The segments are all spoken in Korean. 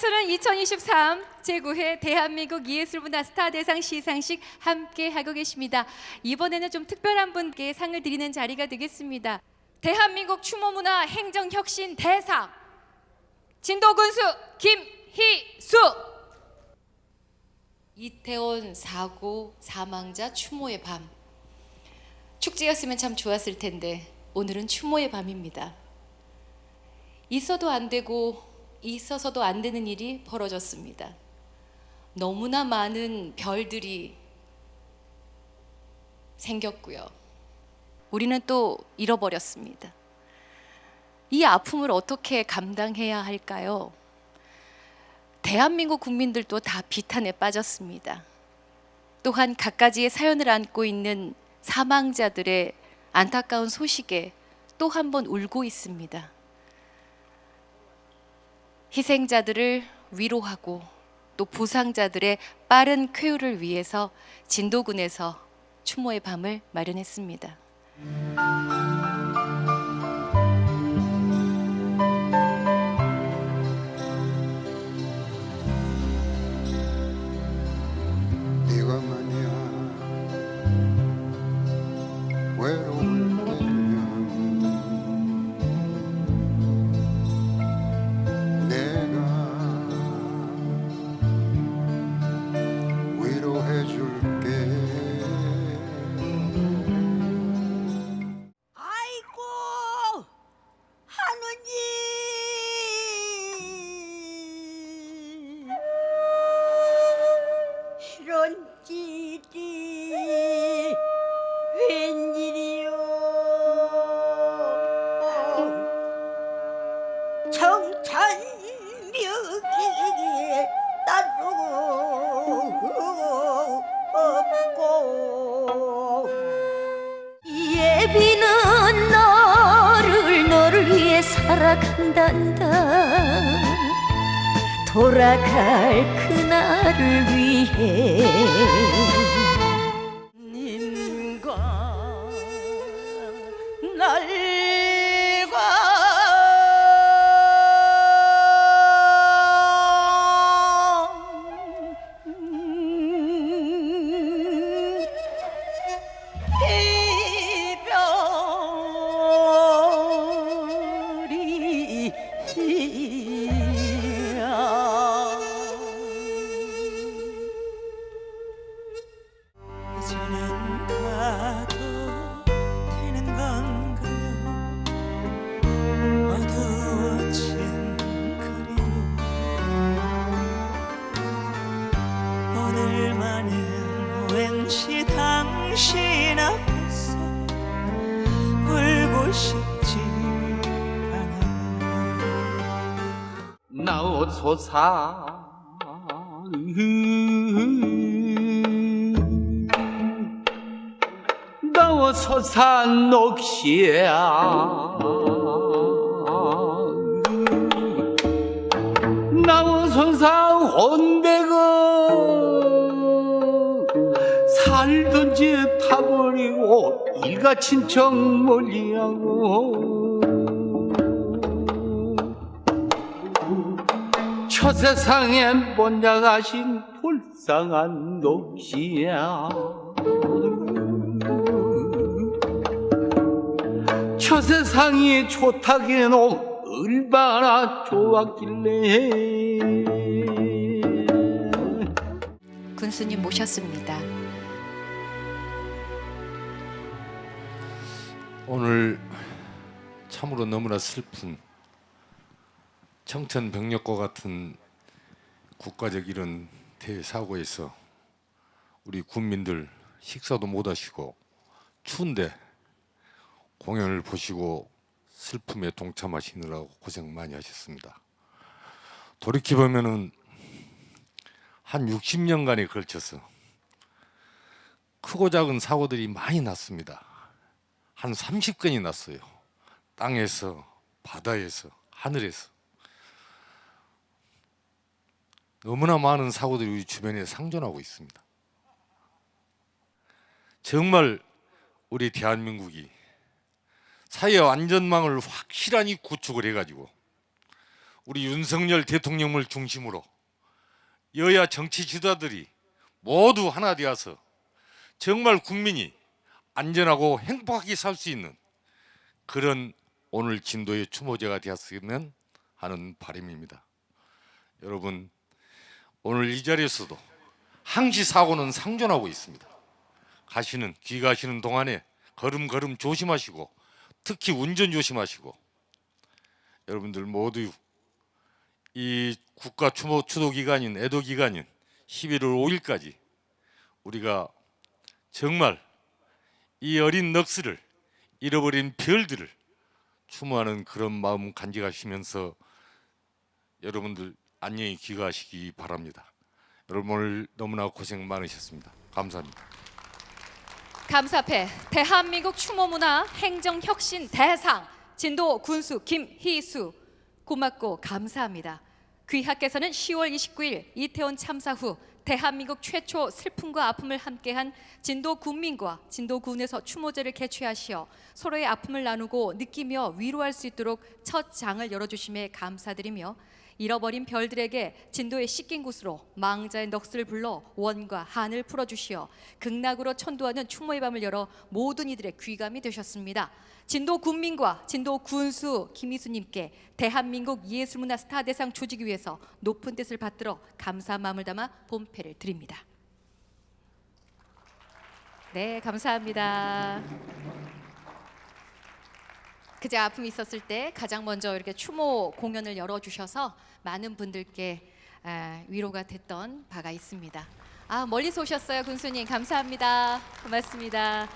계속해서는 2023 제9회 대한민국 예술 문화 스타 대상 시상식 함께 하고 계십니다. 이번에는 좀 특별한 분께 상을 드리는 자리가 되겠습니다. 대한민국 추모 문화 행정 혁신 대상 진도군수 김희수 이태원 사고 사망자 추모의 밤 축제였으면 참 좋았을 텐데 오늘은 추모의 밤입니다. 있어도 안 되고 있어서도 안 되는 일이 벌어졌습니다. 너무나 많은 별들이 생겼고요. 우리는 또 잃어버렸습니다. 이 아픔을 어떻게 감당해야 할까요? 대한민국 국민들도 다 비탄에 빠졌습니다. 또한 갖가지의 사연을 안고 있는 사망자들의 안타까운 소식에 또 한 번 울고 있습니다. 희생자들을 위로하고 또 부상자들의 빠른 쾌유를 위해서 진도군에서 추모의 밤을 마련했습니다. 살아간단다. 돌아갈 그날을 위해 님과 날 나오소사 나오소사 녹시야. 나오소사 온대고 살던지 타버리고 일가 친 척 멀리하고 저 세상에 못 나가신 불쌍한 녹시야 저 세상이 좋다기는 얼마나 좋았길래 군수님 모셨습니다. 오늘 참으로 너무나 슬픈 청천벽력과 같은 국가적 이런 대사고에서 우리 군민들 식사도 못 하시고 추운데 공연을 보시고 슬픔에 동참하시느라고 고생 많이 하셨습니다. 돌이켜 보면은 한 60년간에 걸쳐서 크고 작은 사고들이 많이 났습니다. 한 30건이 났어요. 땅에서, 바다에서, 하늘에서. 너무나 많은 사고들이 우리 주변에 상존하고 있습니다. 정말 우리 대한민국이 사회 안전망을 확실하게 구축을 해가지고 우리 윤석열 대통령을 중심으로 여야 정치 지도자들이 모두 하나 되어서 정말 국민이 안전하고 행복하게 살 수 있는 그런 오늘 진도의 추모제가 되었으면 하는 바람입니다. 여러분 오늘 이 자리에서도 항시 사고는 상존하고 있습니다. 가시는 귀가하시는 동안에 걸음걸음 조심하시고 특히 운전 조심하시고 여러분들 모두 이 국가 추모 추도 기간인 애도 기간인 11월 5일까지 우리가 정말 이 어린 넋을 잃어버린 별들을 추모하는 그런 마음 간직하시면서 여러분들 안녕히 귀가하시기 바랍니다. 여러분 오늘 너무나 고생 많으셨습니다. 감사합니다. 감사패 대한민국 추모 문화 행정 혁신 대상 진도 군수 김희수 고맙고 감사합니다. 귀하께서는 10월 29일 이태원 참사 후 대한민국 최초 슬픔과 아픔을 함께한 진도 군민과 진도 군에서 추모제를 개최하시어 서로의 아픔을 나누고 느끼며 위로할 수 있도록 첫 장을 열어주심에 감사드리며 잃어버린 별들에게 진도의 씻긴 곳으로 망자의 넋을 불러 원과 한을 풀어주시어 극락으로 천도하는 추모의 밤을 열어 모든 이들의 귀감이 되셨습니다. 진도 군민과 진도 군수 김희수님께 대한민국 예술문화 스타 대상 조직위 위해서 높은 뜻을 받들어 감사한 마음을 담아 본패를 드립니다. 네, 감사합니다. 그제 아픔이 있었을 때 가장 먼저 이렇게 추모 공연을 열어주셔서 많은 분들께 아, 위로가 됐던 바가 있습니다. 아 멀리서 오셨어요, 군수님 감사합니다. 고맙습니다.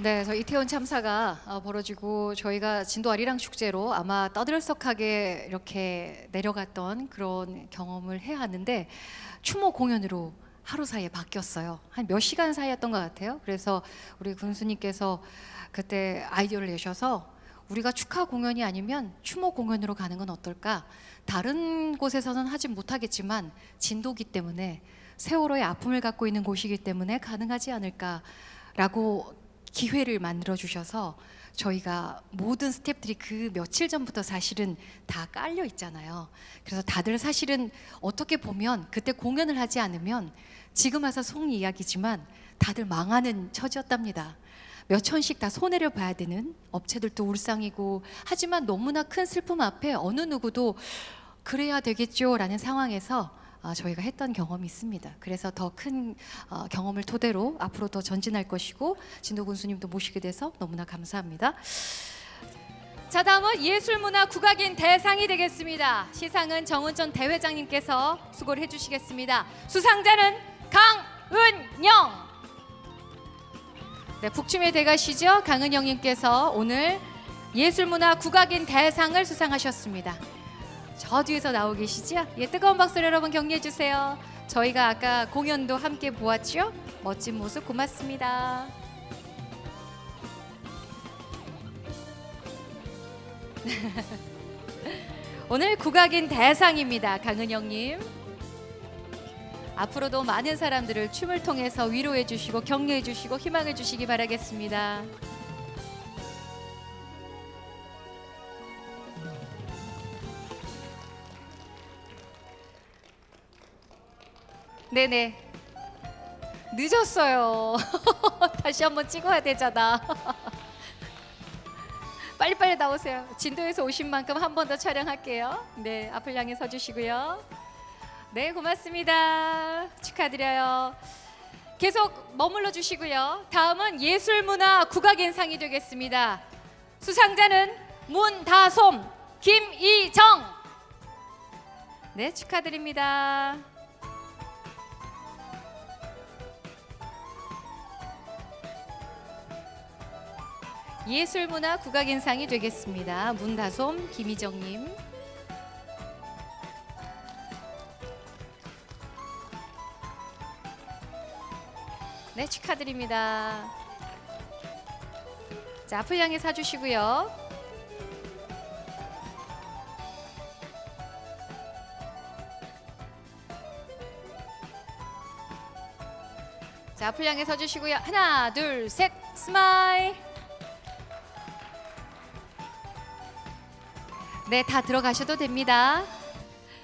네, 저 이태원 참사가 어, 벌어지고 저희가 진도 아리랑 축제로 아마 떠들썩하게 이렇게 내려갔던 그런 경험을 해야 하는데 추모 공연으로 하루 사이에 바뀌었어요. 한 몇 시간 사이였던 것 같아요. 그래서 우리 군수님께서 그때 아이디어를 내셔서 우리가 축하 공연이 아니면 추모 공연으로 가는 건 어떨까? 다른 곳에서는 하지 못하겠지만 진도기 때문에 세월호의 아픔을 갖고 있는 곳이기 때문에 가능하지 않을까라고 기회를 만들어 주셔서 저희가 모든 스태프들이 그 며칠 전부터 사실은 다 깔려 있잖아요. 그래서 다들 사실은 어떻게 보면 그때 공연을 하지 않으면 지금 와서 속 이야기지만 다들 망하는 처지였답니다. 몇 천씩 다 손해를 봐야 되는 업체들도 울상이고 하지만 너무나 큰 슬픔 앞에 어느 누구도 그래야 되겠죠라는 상황에서 아, 저희가 했던 경험이 있습니다. 그래서 더 큰 경험을 토대로 앞으로 더 전진할 것이고 진도 군수님도 모시게 돼서 너무나 감사합니다. 자 다음은 예술문화 국악인 대상이 되겠습니다. 시상은 정은전 대회장님께서 수고를 해주시겠습니다. 수상자는 강은영. 네, 북춤의 대가시죠 강은영님께서 오늘 예술문화 국악인 대상을 수상하셨습니다. 저 뒤에서 나오 계시죠? 예, 뜨거운 박수로 여러분 격려해 주세요. 저희가 아까 공연도 함께 보았죠? 멋진 모습 고맙습니다. 오늘 국악인 대상입니다. 강은영님. 앞으로도 많은 사람들을 춤을 통해서 위로해 주시고 격려해 주시고 희망을 주시기 바라겠습니다. 네네. 늦었어요. 다시 한번 찍어야 되잖아. 빨리빨리 나오세요. 진도에서 오신 만큼 한 번 더 촬영할게요. 네, 앞을 향해 서주시고요. 네, 고맙습니다. 축하드려요. 계속 머물러 주시고요. 다음은 예술문화 국악인상이 되겠습니다. 수상자는 문다솜, 김이정. 네, 축하드립니다. 예술문화 국악인상이 되겠습니다. 문다솜, 김희정님. 네, 축하드립니다. 자, 앞을 향해 사주시고요. 자, 앞을 향해 서주시고요. 하나, 둘, 셋, 스마일. 네, 다 들어가셔도 됩니다.